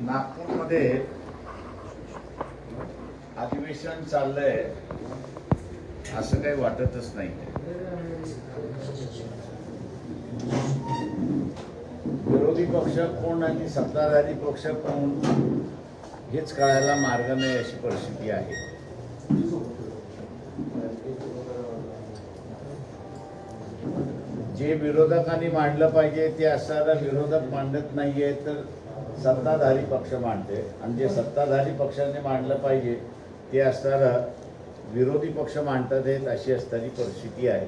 नागपूरमध्ये अधिवेशन चाललंय. असं काही वाटतच नाही. विरोधी पक्ष कोण आणि सत्ताधारी पक्ष कोण हेच कळायला मार्ग नाही अशी परिस्थिती आहे. जे विरोधकांनी मांडलं पाहिजे ते असणारा विरोधक मांडत नाहीये तर सत्ताधारी पक्ष मांडते. आणि जे सत्ताधारी पक्षाने मांडलं पाहिजे ते असणारा विरोधी पक्ष मांडतात आहेत अशी असणारी परिस्थिती आहे.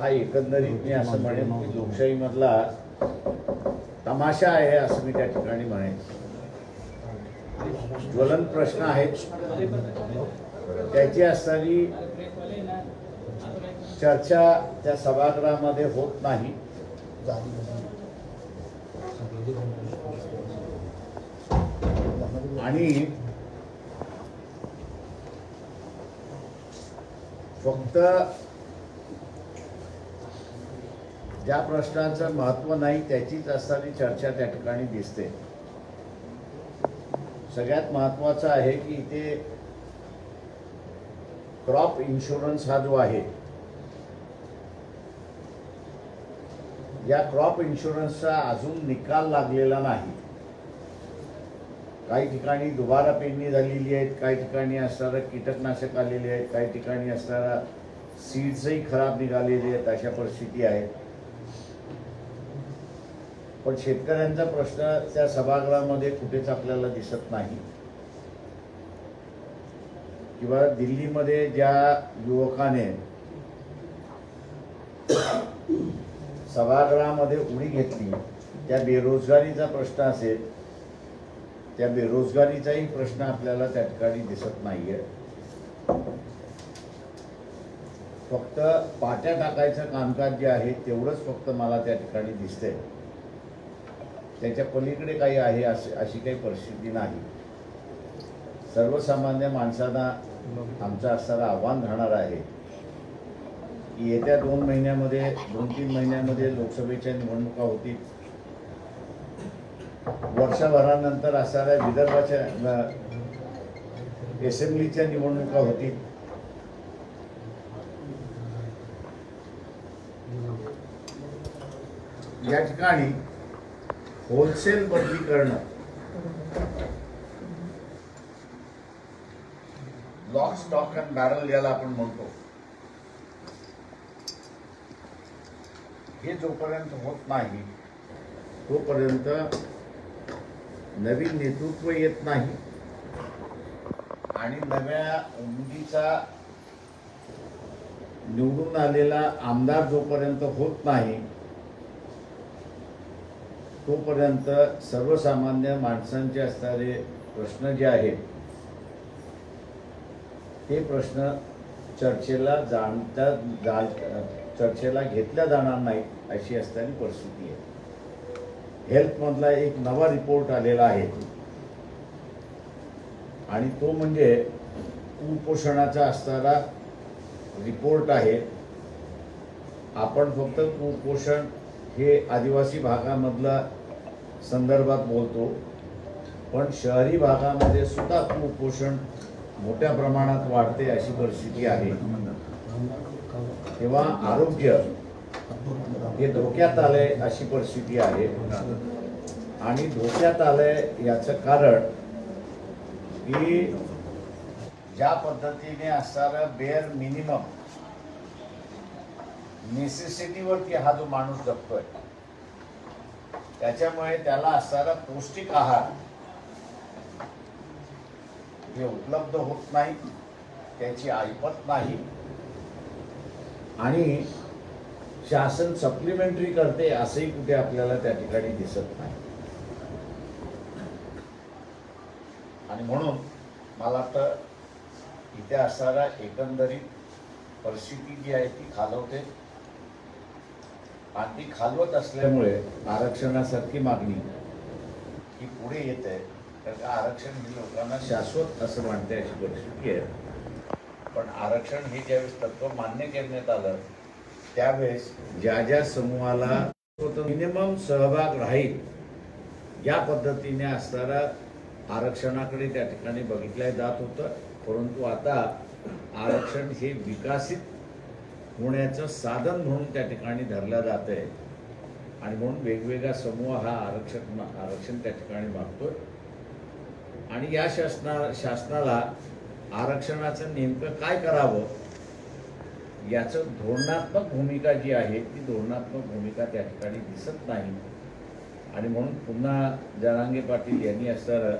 हा एकंदरीत मी असं म्हणेन की लोकशाहीमधला तमाशा आहे असं मी त्या ठिकाणी म्हणेन. ज्वलन प्रश्न आहेत. त्याची असणारी चर्चा त्या सभागृहामध्ये होत नाही. आणि फक्त ज्या प्रश्नांचं महत्त्व नाही त्याचीच असताना चर्चा त्या ठिकाणी दिसते. सगळ्यात महत्वाचं आहे की इथे क्रॉप इन्शुरन्स हा जो आहे या क्रॉप इन्शुरन्सचा अजून निकाल लागलेला नाही. काही ठिकाणी दुबारा पेरणी झालेली आहेत काही ठिकाणी असणारं कीटकनाशक आलेले आहेत काही ठिकाणी असणारा सीड्सही खराब निघालेले आहेत अशा परिस्थिती आहेत पण शेतकऱ्यांचा प्रश्न त्या सभागृहामध्ये कुठेच आपल्याला दिसत नाही. किंवा दिल्लीमध्ये ज्या युवकाने सभागृहामध्ये उडी घेतली. त्या बेरोजगारीचा प्रश्न असेल त्या बेरोजगारीचाही प्रश्न आपल्याला त्या ठिकाणी दिसत नाहीये. फक्त पाट्या टाकायचं कामकाज जे आहे तेवढंच फक्त मला त्या ठिकाणी दिसतंय. त्याच्या पलीकडे काही आहे असे अशी काही परिस्थिती नाही. सर्वसामान्य माणसांना आमचं असणारं आव्हान राहणार आहे. की येत्या दोन महिन्यामध्ये दोन तीन महिन्यामध्ये लोकसभेच्या निवडणुका होतील. वर्षभरानंतर असणाऱ्या विदर्भाच्या असेंब्लीच्या निवडणुका होतील. या ठिकाणी होलसेल बदली करणं. लॉक स्टॉक अँड बॅरल याला आपण म्हणतो. हे जोपर्यंत होत नाही तोपर्यंत नवीन नेतृत्व येत नाही आणि नव्या उमेदीचा निवडून आलेला आमदार जोपर्यंत होत नाही तोपर्यंत सर्वसामान्य माणसांचे असणारे प्रश्न जे आहेत ते प्रश्न चर्चेला जाणता जा चर्चेला घेतल्या जाणार नाहीत अशी असणारी परिस्थिती आहे. हेल्थमधला एक नवा रिपोर्ट आलेला आहे. आणि तो म्हणजे कुपोषणाचा असणारा रिपोर्ट आहे. आपण फक्त कुपोषण हे आदिवासी भागामधला संदर्भात बोलतो. पण शहरी भागामध्ये सुद्धा कुपोषण मोठ्या प्रमाणात वाढते अशी परिस्थिती आहे. तेव्हा आरोग्य हे धोक्यात आलंय अशी परिस्थिती आहे. आणि धोक्यात आलंय याचं कारण की ज्या पद्धतीने असणारं बेअर मिनिमम नेसेसिटीवरती हा जो माणूस जगतोय त्याच्यामुळे त्याला असणारा पौष्टिक आहार हे उपलब्ध होत नाही त्याची ऐपत नाही. आणि शासन सप्लिमेंटरी करते असंही कुठे आपल्याला त्या ठिकाणी दिसत नाही. आणि म्हणून मला वाटतं इथे असणारा एकंदरीत परिस्थिती जी आहे ती खालवते. आणि ती खालवत असल्यामुळे आरक्षणासारखी मागणी ही पुढे येते. तर का आरक्षण ही लोकांना शाश्वत असं मानते अशी परिस्थिती आहे. पण आरक्षण हे ज्यावेळेस तत्व मान्य करण्यात आलं त्यावेळेस ज्या ज्या समूहाला मिनिमम सहभाग राहील या पद्धतीने असणारा आरक्षणाकडे त्या ठिकाणी बघितलं जात होतं. परंतु आता आरक्षण हे विकसित होण्याचं साधन म्हणून त्या ठिकाणी धरलं जात आहे आणि म्हणून वेगवेगळा समूह हा आरक्षण आरक्षण त्या ठिकाणी मागतोय. आणि या शासना शासनाला आरक्षणाचं नेमकं काय करावं? याचं धोरणात्मक भूमिका जी आहे ती धोरणात्मक भूमिका त्या ठिकाणी दिसत नाही. आणि म्हणून पुन्हा जरांगे पाटील यांनी असं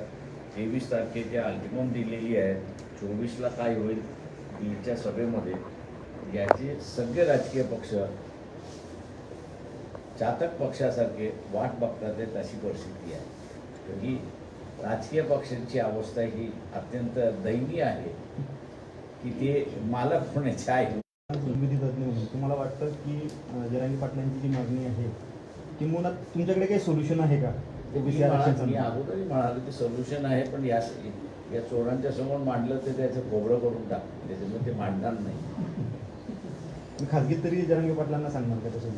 तेवीस तारखेची अल्टिमम दिलेली आहे चोवीसला काय होईल? बीडच्या सभेमध्ये. याचे सगळे राजकीय पक्ष चातक पक्षासारखे वाट बघतात आहेत अशी परिस्थिती आहे. ही राजकीय पक्षांची अवस्था ही अत्यंत दयनीय आहे की ते मालक होण्याचे आहे. तुम्हाला वाटतं की जरांगी पाटलांची जी मागणी आहे किंवा तुमच्याकडे काही सोल्युशन आहे का? मी? अगोदरही म्हणालो की सोल्युशन आहे पण या या चोरांच्या समोर मांडलं तर त्याचं खोबरं करून टाक. त्याच्यामुळे ते मांडणार नाही. मी खाजगीत तरी जरांगी पाटलांना सांगणार का तसं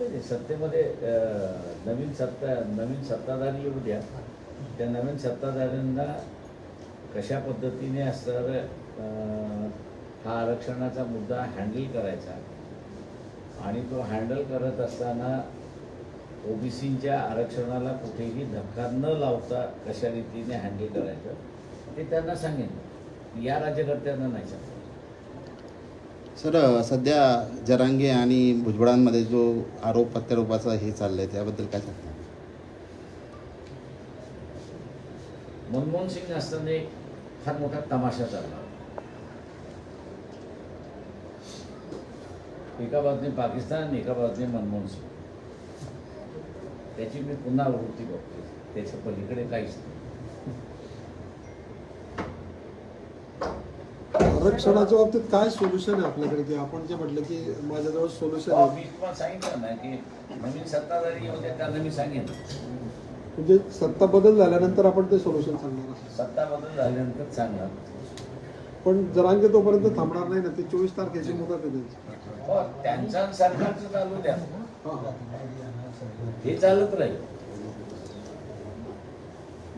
ते सत्तेमध्ये नवीन सत्ता नवीन सत्ताधारी येऊ द्या. त्या नवीन सत्ताधाऱ्यांना कशा पद्धतीने असणार हा आरक्षणाचा मुद्दा हँडल करायचा? आणि तो हँडल करत असताना ओबीसीच्या आरक्षणाला कुठेही धक्का न लावता कशा रीतीने हँडल करायचं ते त्यांना सांगेन या राज्यकर्त्यांना नाही सांगेन सर सध्या जरांगे आणि भुजबळांमध्ये जो आरोप प्रत्यारोपाचा हे चाललंय त्याबद्दल काय सांगता? मनमोहन सिंग असताना एक फार मोठा तमाशा चालला. एका बाजूने पाकिस्तान आणि एका बाजूने मनमोहन सिंग. त्याची मी पुन्हा आवृत्ती बघतो त्याच्या पलीकडे काहीच नाही. आरक्षणाच्या बाबतीत काय सोल्युशन आहे आपल्याकडे? की आपण जे म्हटलं की माझ्याजवळ सोल्युशन आहे. मी तुम्हाला सांगितलं ना की नवीन सत्ताधारी द्या त्यांना मी सांगेन म्हणजे सत्ता बदल झाल्यानंतर आपण ते सोल्युशन सांगणार आहोत. सत्ता बदल झाल्यानंतर सांगणार. पण जरांगे तोपर्यंत थांबणार नाही ना ते चोवीस तारखेची मुदत आहे त्यांची. हो त्यांचं आणि सरकारचं चालू द्या. हा. हे चालत राहील.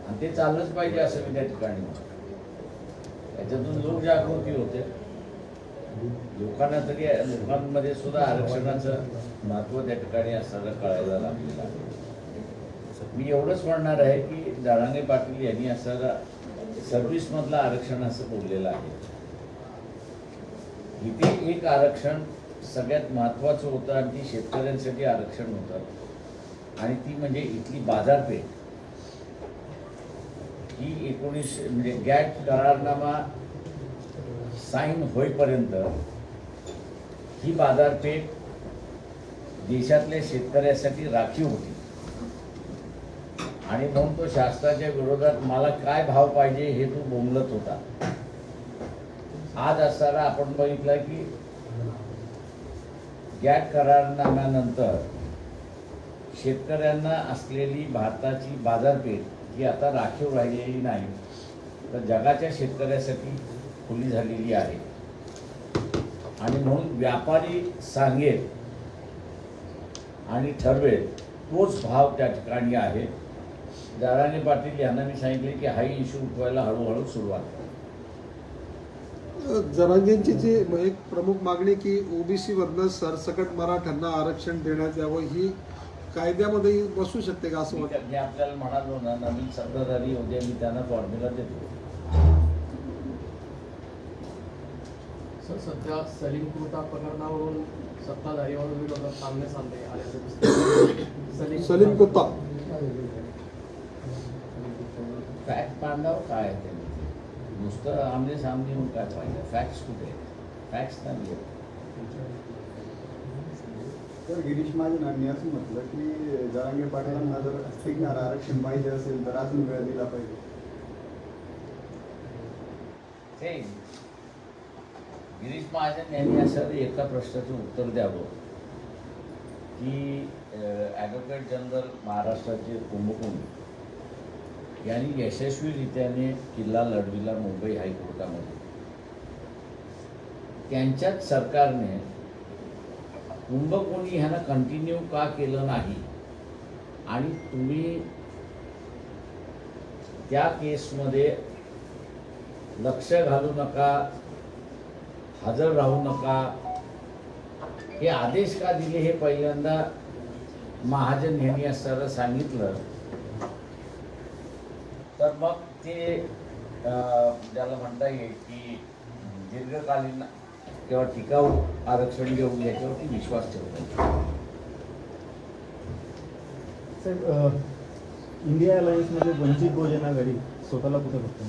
आणि ते चाललंच पाहिजे असं मी त्या ठिकाणी म्हणतो. त्याच्यातून लोकजागृती होते लोकांना तरी लोकांमध्ये सुद्धा आरक्षणाचं महत्त्व त्या ठिकाणी असायला कळायला लागलेलं आहे. मी एवढंच म्हणणार आहे की दारांगे पाटील यांनी असायला सर्व्हिसमधलं आरक्षण असं बोललेलं आहे. इथे एक आरक्षण सगळ्यात महत्त्वाचं होतं आणि ती शेतकऱ्यांसाठी आरक्षण होतं. आणि ती म्हणजे इथली बाजारपेठ. ही एकोणीस म्हणजे गॅट करारनामा साईन होईपर्यंत ही बाजारपेठ देशातल्या शेतकऱ्यासाठी राखीव होती. आणि म्हणून तो शासनाच्या विरोधात मला काय भाव पाहिजे हे तो बोंबलत होता. आज असताना आपण बघितलं की गॅट करारनाम्यानंतर शेतकऱ्यांना असलेली भारताची बाजारपेठ ही आता राखीव राहिलेली नाही. तर जगाच्या शेतकऱ्यासाठी खुली झालेली आहे. आणि म्हणून व्यापारी सांगेल आणि ठरवेल तोच भाव त्या ठिकाणी आहे. जाराने पाटील यांना मी सांगितले की हाही इश्यू उठवायला हळूहळू सुरुवात. जरांगेंची जी एक प्रमुख मागणी की ओबीसी मधनं सरसकट मराठ्यांना आरक्षण देण्यात यावं ही कायद्यामध्ये बसू शकते का असं मी वाटतं? मी आपल्याला म्हणालो ना नवीन सत्ताधारी उद्या मी त्यांना फॉर्म्युला देतो. सर सध्या सलीम कृता प्रकरणावरून सत्ताधारीवर विरोधात सामने सामने आल्याचे दिसते सलीम कुत्ता फॅक्ट बांधावं काय आहे ते नुसतं आमने सामने येऊन काय पाहिजे फॅक्ट्स कुठे फॅक्ट्स नाही आहेत. तर गिरीश महाजनांनी असं म्हटलं की जरांगे पाटलांना जर टिकणार आरक्षण पाहिजे असेल तर अजून वेळ दिला पाहिजे. ते गिरीश महाजन यांनी असं एका प्रश्नाचं उत्तर द्यावं की ॲडव्होकेट जनरल महाराष्ट्राचे कुंभकुंभ यांनी यशस्वीरित्याने किल्ला लढविला मुंबई हायकोर्टामध्ये. त्यांच्याच सरकारने कुंभकोणी ह्यानं कंटिन्यू का केलं नाही? आणि तुम्ही त्या केसमध्ये लक्ष घालू नका हजर राहू नका. हे आदेश का दिले? हे पहिल्यांदा महाजन यांनी असताना सांगितलं. तर मग ते अं, ज्याला म्हणता येईल की दीर्घकालीन किंवा टिकाऊ आरक्षण घेऊ याच्यावरती विश्वास ठेवतो. साहेब अ, इंडिया अलायन्समध्ये वंचित बहुजन आघाडी स्वतःला कुठे बघतो?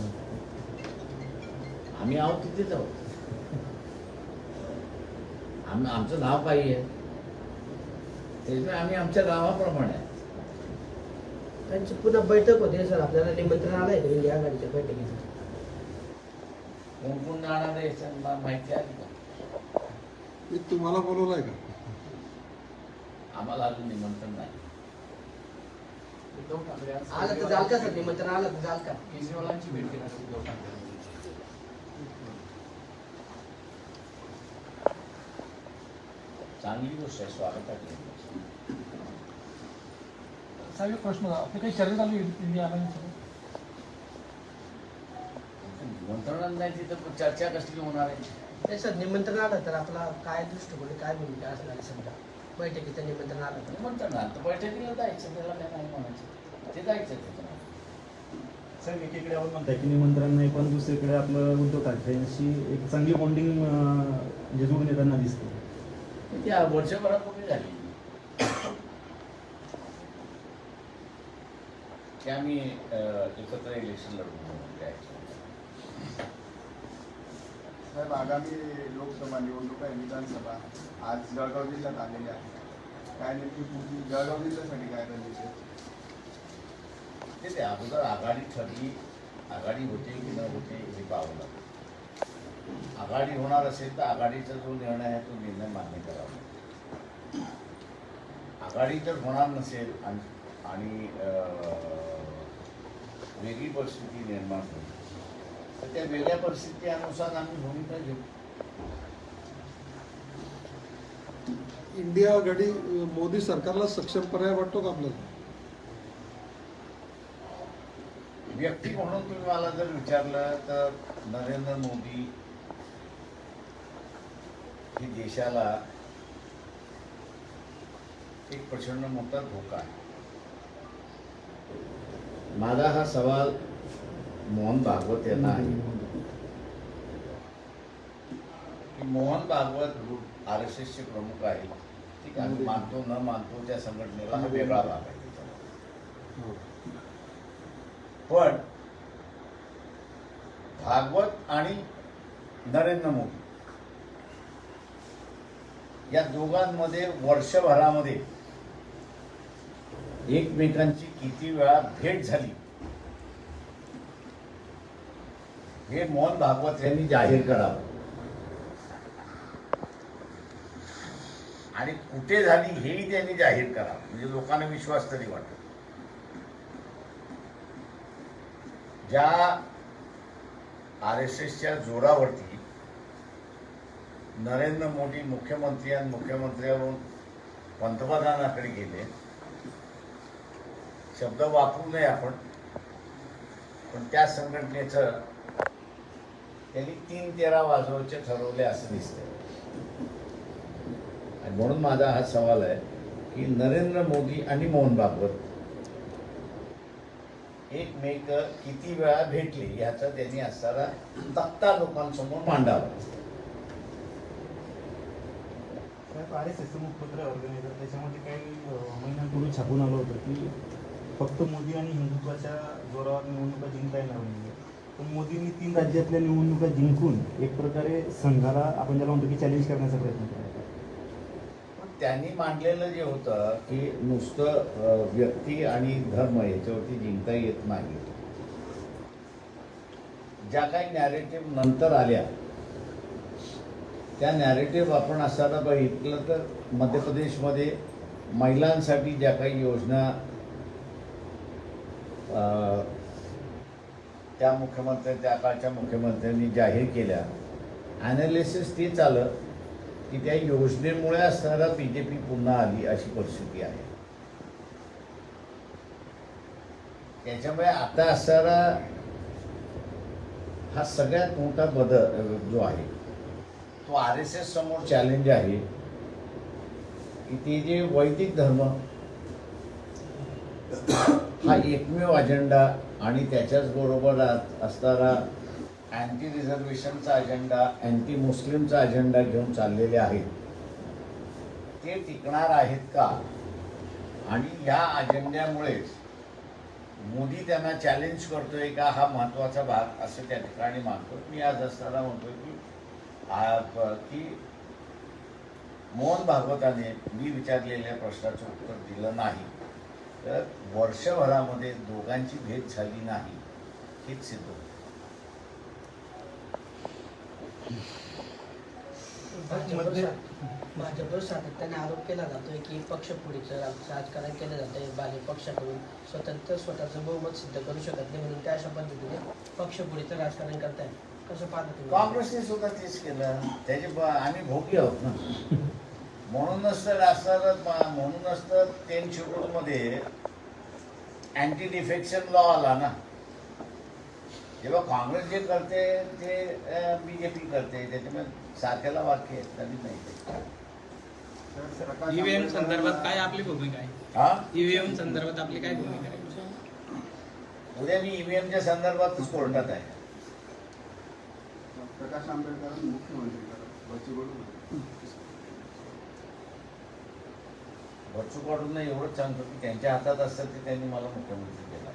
आम्ही आहोत तिथेच आहोत. आम आमचं नाव काही आहे. त्याच्यामुळे आम्ही आमच्या गावाप्रमाणे आहे. त्यांची पुन्हा बैठक होते सर. आपल्याला निमंत्रण आलंय इंडिया आघाडीच्या बैठकीचं कोण कोण जाणार आहे माहिती आहे हे तुम्हाला बोलवलंय का? आम्हाला अजून निमंत्रण नाही. उद्धव ठाकरे आज आलं तर जाल का सर? निमंत्रण आलं तर जाल का? केजरीवालांची भेट घेणार उद्धव ठाकरे. चांगली गोष्ट आहे स्वागताची साहेब प्रश्न. आपली काही चर्चा चालू आहे इंडिया निमंत्रण नाही तिथं चर्चा कसली होणार आहे? ते सर निमंत्रण आलं तर आपला काय दृष्टिकोन आहे, काय भूमिका असणार आहे समजा बैठकीचं निमंत्रण आलं तर. निमंत्रण आता बैठकीला जायचं त्याला काय नाही म्हणायचं. ते जायचं त्याच्यामध्ये. साहेब एकीकडे आपण म्हणताय की निमंत्रण नाही पण दुसरीकडे आपलं उद्धव ठाकरेंशी एक चांगली बॉन्डिंग म्हणजे जुळून येताना दिसते. ती वर्षभरात कुठे झाली? की आम्ही एकत्र इलेक्शन लढू म्हणून द्यायचं साहेब आगामी लोकसभा निवडणुका विधानसभा. आज जळगाव जिल्ह्यात आलेली आहे. काय नेमकी पुढची जळगाव जिल्ह्यासाठी काय रणनीती आहे? ते अगोदर आघाडी ठरली. आघाडी होते की न होते हे पाहावं लागतं आघाडी होणार असेल तर आघाडीचा जो निर्णय आहे तो निर्णय मान्य करावा आघाडी जर होणार नसेल आणि अं, वेगळी परिस्थिती निर्माण होईल. तर त्या वेगळ्या परिस्थितीनुसार आम्ही भूमिका घेऊ. इंडिया आघाडी अं, मोदी सरकारला सक्षम पर्याय वाटतो का आपल्याला? व्यक्ती म्हणून तुम्ही मला जर विचारलं तर नरेंद्र मोदी ही देशाला एक प्रचंड मोठा धोका आहे. माझा हा सवाल मोहन भागवत यांना आहे. मोहन भागवत आर एस एसचे प्रमुख आहेत. ठीक आहे. मानतो न मानतो त्या संघटनेला हा वेगळा भाग आहे पण भागवत आणि नरेंद्र मोदी या दोघांमध्ये वर्षभरामध्ये एकमेकांची किती वेळा भेट झाली. हे मोहन भागवत यांनी जाहीर करावं. आणि कुठे झाली हेही त्यांनी जाहीर करा म्हणजे लोकांना विश्वास तरी वाटतो. ज्या आर एस एसच्या जोरावरती नरेंद्र मोदी मुख्यमंत्री आणि मुख्यमंत्र्यावरून पंतप्रधानाकडे गेले शब्द वापरू नये आपण पण त्या संघटनेचं त्यांनी तीन तेरा वाजवायचे ठरवले असं दिसतंय. आणि म्हणून माझा हा सवाल आहे की नरेंद्र मोदी आणि मोहन भागवत एकमेक किती वेळा भेटले ह्याचा त्यांनी असणारा तक्ता लोकांसमोर मांडावा. आर एस एसचं मुखपत्र ऑर्गनायझर त्याच्यामध्ये काही महिन्यांपूर्वी छापून आलं होतं की फक्त मोदी आणि हिंदुत्वाच्या जोरावर निवडणुका जिंकता येणार नाही मोदींनी तीन राज्यातल्या निवडणुका जिंकून एक प्रकारे संघाला आपण ज्याला म्हणतो की चॅलेंज करण्याचा प्रयत्न केला. पण त्यांनी मांडलेलं जे होतं की नुसतं व्यक्ती आणि धर्म याच्यावरती जिंकता येत नाही. ज्या काही नॅरेटिव्ह नंतर आल्या त्या नॅरेटिव्ह आपण असायला बघितलं तर मध्य प्रदेशमध्ये महिलांसाठी ज्या काही योजना त्या मुख्यमंत्री त्या काळच्या मुख्यमंत्र्यांनी जाहीर केल्या. ॲनालिसिस ते आलं की त्या योजनेमुळे असणारा बी जे पी पुन्हा आली अशी परिस्थिती आहे. त्याच्यामुळे आता असणारा हा सगळ्यात मोठा बदल जो आहे तो आर एस एस समोर चॅलेंज आहे की ते जे वैदिक धर्म हा एकमेव अजेंडा आणि त्याच्याच बरोबर असताना असणारा अँटी रिझर्वेशनचा अजेंडा अँटी मुस्लिमचा अजेंडा घेऊन चाललेले आहेत. ते टिकणार आहेत का? आणि या अजेंड्यामुळेच मोदी त्यांना चॅलेंज करतोय का? हा महत्त्वाचा भाग असं त्या ठिकाणी मानतो. मी आज असताना म्हणतो की की मोहन भागवताने मी विचारलेल्या प्रश्नाचं उत्तर दिलं नाही. तर वर्षभरामध्ये दोघांची भेट झाली नाही हेच सिद्ध होतं. भाजपवर सातत्याने आरोप केला जातोय की पक्षपुढीचं राज- राजकारण केलं जातंय. बाले पक्षाकडून स्वतंत्र स्वतःचं बहुमत सिद्ध करू शकत नाही म्हणून त्या अशा पद्धतीने पक्षपुढीचं राजकारण करताय कसं पाहता काँग्रेसने सुद्धा तेच केलं. त्याचे आम्ही भोगी आहोत ना. म्हणूनच तर असणार म्हणूनच तर टेन शेड्यूलमध्ये अँटी डिफेक्शन लॉ आला ना. जेव्हा काँग्रेस जे करते ते बी जे पी करते त्याच्यामुळे सारख्याला वाक्य आहेत नवीन नाही. ईव्हीएम आंबेडकर- संदर्भात काय आपली भूमिका आहे? हा? ईव्हीएम संदर्भात आपली काय भूमिका आहे? उद्या मी ईव्हीएमच्या संदर्भातच कोर्टात आहे. प्रकाश आंबेडकर मुख्यमंत्री करा बच्चू एवढंच सांगतो की त्यांच्या हातात असतं ते त्यांनी मला मुख्यमंत्री केला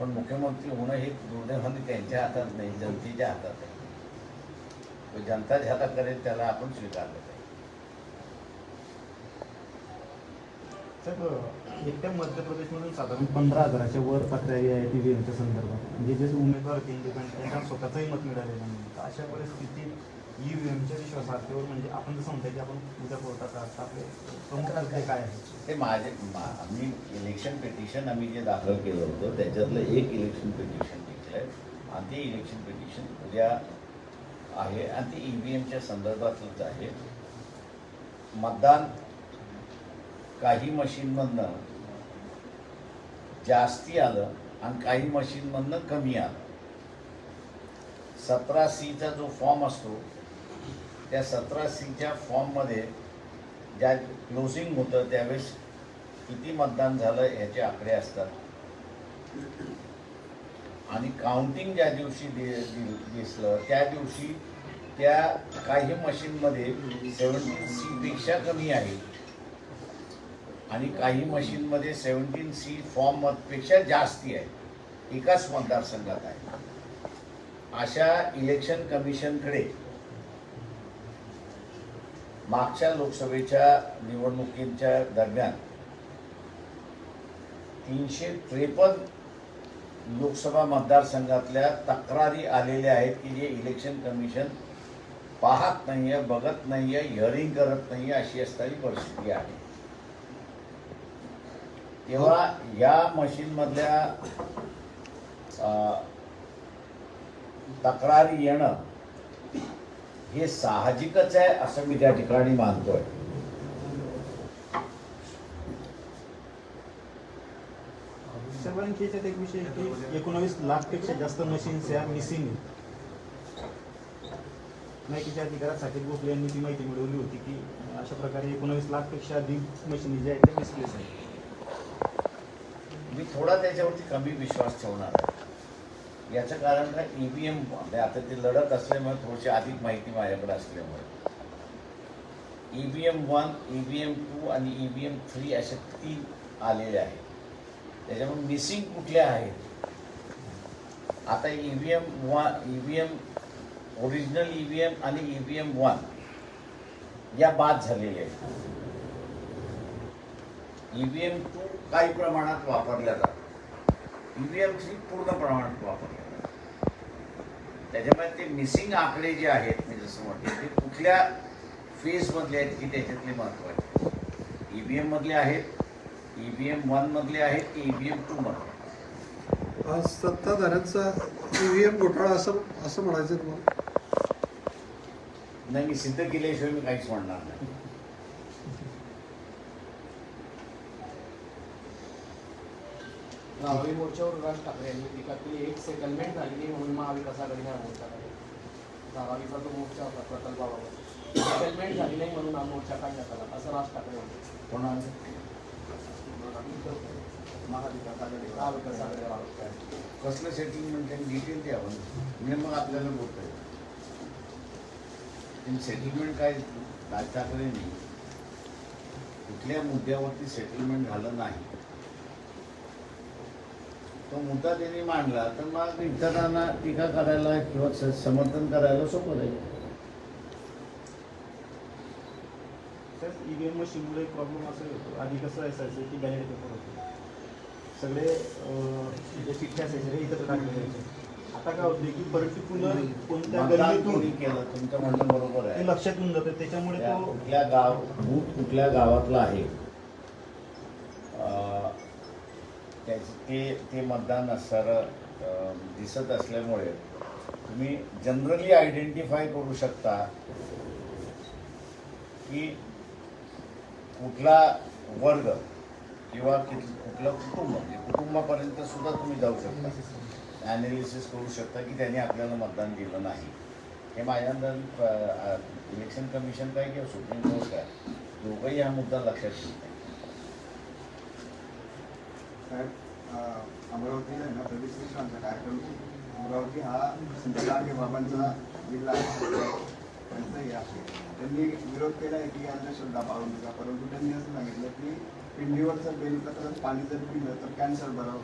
पण मुख्यमंत्री होणं हे दुर्दैवाने त्यांच्या हातात नाही जनतेच्या हातात आहे तो जनता ज्याला करेल त्याला आपण स्वीकारलं पाहिजे. साहेब एकट्या मध्य प्रदेशमधून साधारण पंधरा हजाराच्या वर तक्रारी आहेत ईव्हीएमच्या संदर्भात. म्हणजे जे उमेदवार होते त्यांच्या त्यांना स्वतःचंही मत मिळालेलं नाही. अशा परिस्थितीत ईव्हीएमच्या विश्वासार्हतेवर म्हणजे आपण जसं म्हणताय की आपण उद्या कोर्टात असतात आपले प्रमुख अर्थ काय आहे ते माझे आम्ही इलेक्शन पिटिशन आम्ही जे दाखल केलं होतं त्याच्यातलं एक इलेक्शन पिटिशन आहे. आणि ते इलेक्शन पिटिशन उद्या आहे आणि ते ई व्ही एमच्या संदर्भातलंच आहे. मतदान काही मशीनमधनं जास्ती आलं आणि काही मशीनमधनं कमी आलं. सतरा सीचा जो फॉर्म असतो त्या सतरा सीच्या फॉर्ममध्ये ज्या क्लोजिंग होतं त्यावेळेस किती मतदान झालं ह्याचे आकडे असतात. आणि काउंटिंग ज्या दिवशी दि- दि- दिसलं त्या दिवशी त्या काही मशीनमध्ये सेवन्टीन सीपेक्षा कमी आहे. आणि काही मशीनमध्ये सेवन्टीन सी फॉर्मपेक्षा जास्ती आहे. एकाच मतदारसंघात आहे. अशा इलेक्शन कमिशनकडे मागच्या लोकसभेच्या निवडणुकींच्या दरम्यान तीनशे त्रेपन्न लोकसभा मतदारसंघातल्या तक्रारी आलेल्या आहेत की जे इलेक्शन कमिशन पाहत नाही आहे बघत नाही आहे हिअरिंग करत नाही आहे अशी असणारी परिस्थिती आहे. तेव्हा या मशीनमधल्या अं, तक्रारी येणं हे साहजिकच आहे असं मी त्या ठिकाणी मानतोय. सर्वांची याच्यात एक विषय की एकोणावीस लाखपेक्षा जास्त मशीन्स या मिसिंग माहितीच्या अधिकारात साकेत गोखले यांनी ती माहिती मिळवली होती की अशा प्रकारे एकोणावीस लाखपेक्षा अधिक मशीन ज्या आहेत त्या मिसप्लेस आहेत. मी थोडा त्याच्यावरती कमी विश्वास ठेवणार आहे. याचं कारण काय ई व्ही एम आता ते लढत असल्यामुळे थोडीशी अधिक माहिती माझ्याकडे असल्यामुळे E V M one E V M two आणि ई व्ही एम थ्री असे तीन आलेले आहेत त्याच्यामुळे मिसिंग कुठल्या आहेत आता E V M one E V M original E V M आणि ई व्ही एम वन या बाद झालेल्या आहेत ई व्ही एम टू काही प्रमाणात वापरल्या जातात ई व्ही एम थ्री पूर्ण प्रमाणात वापरल्या त्याच्यामुळे ते मिसिंग आकडे जे आहेत मी जसं म्हटलं ते कुठल्या फेजमधले आहेत की त्याच्यातले महत्त्वाचे ई व्ही एममधले आहेत ई व्ही एम वनमधले आहेत की ई व्ही एम टूमधले आज सत्ताधाऱ्यांचा ईव्हीएम घोटाळा असं असं म्हणायचं तुम्हाला? नाही मी सिद्ध केल्याशिवाय मी काहीच म्हणणार नाही. राहुरी मोर्चावर राज ठाकरे यांनी टीका केली एक सेटलमेंट झाली नाही म्हणून महाविकास आघाडी हा मोर्चा काढला. जो मोर्चा होता प्रकल्पाबाबत. सेटलमेंट झाली नाही म्हणून हा मोर्चा काढण्यात आला असं राज ठाकरे म्हणते कोणा महाविकास आघाडी महाविकास आघाडी. कसलं सेटलमेंट त्यांनी डिटेल द्यावं म्हणजे मग आपल्याला बोलता येईल सेटलमेंट काय राज ठाकरेंनी कुठल्या मुद्द्यावरती सेटलमेंट झालं नाही? तो मुद्दा त्यांनी मांडला तर मग इतरांना टीका करायला किंवा समर्थन करायला सोपं जाईल. ईव्हीएम मशीनमुळे प्रॉब्लेम असा होतो. आधी कसं असायचं की बॅलेट पेपर होते. सगळे जे चिठ्ठ्या असायचे ते एकत्र टाकले जायचे. आता काय होते की पर्टिक्युलर कोणत्या गल्लीतून केलं तुमचं म्हणणं बरोबर आहे. लक्षात येऊन जातं. त्याच्यामुळे त्या तो कुठल्या गाव बूथ कुठल्या गावातला आहे त्याचे ते ते मतदान असणारं दिसत असल्यामुळे तुम्ही जनरली आयडेंटिफाय करू शकता की कुठला वर्ग किंवा कुठलं कुटुंब म्हणजे कुटुंबापर्यंत सुद्धा तुम्ही जाऊ शकता. ॲनालिसिस करू शकता की त्यांनी आपल्याला मतदान दिलं नाही. हे माझ्या अंदाज इलेक्शन कमिशन काय किंवा सुप्रीम कोर्ट काय दोघंही हा मुद्दा लक्षात ठेवत नाही. अमरावतीला आहे ना प्रदेश मिश्रांचा कार्यक्रम. अमरावती हा संत गाडगे बाबांचा जिल्हा आहे. त्यांचं हे आहे. त्यांनी विरोध केला आहे की अंधश्रद्धा पाळू नका. परंतु त्यांनी असं सांगितलं की पिंडीवरचं बेलपत्र पाणी जर पिलं तर कॅन्सर बरं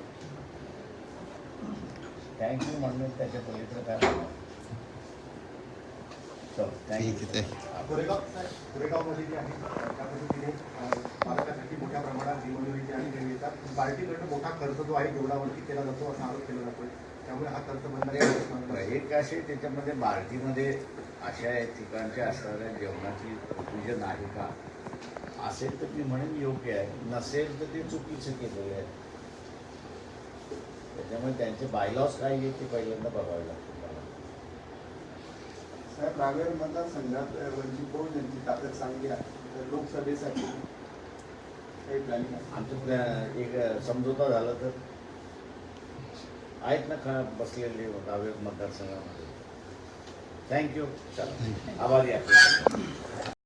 थँक्यू म्हणून त्याच्या पलीकडे काय ठीक थँक्यू आहे ते. कोरेगाव कोरेगावमध्ये जे आहे त्या पद्धतीने अं, बालकांसाठी मोठ्या प्रमाणात जीवनविधी आणि ते मिळतात पार्टीकडनं मोठा खर्च जो आहे जेवणावरती केला जातो असा आरोप केला जातो त्यामुळे हा खर्च बंद एक असे त्याच्यामध्ये बार्टीमध्ये अशा ठिकाणचे असणाऱ्या जेवणाची प्रोव्हिजन आहे का? असेल तर मी म्हणेन योग्य आहे नसेल तर ते चुकीचं केलेलं आहे. त्याच्यामुळे त्यांचे बायलॉस काय आहे ते पहिल्यांदा बघावे लागतील मला. साहेब रावेर मतदारसंघात वंचित बहुजनची ताकद चांगली आहे. तर लोकसभेसाठी काही प्लॅनिंग आमचं एक समझोता झाला तर आहेत ना का बसलेले रावेर मतदारसंघामध्ये. थँक्यू चला. आभारी आहे.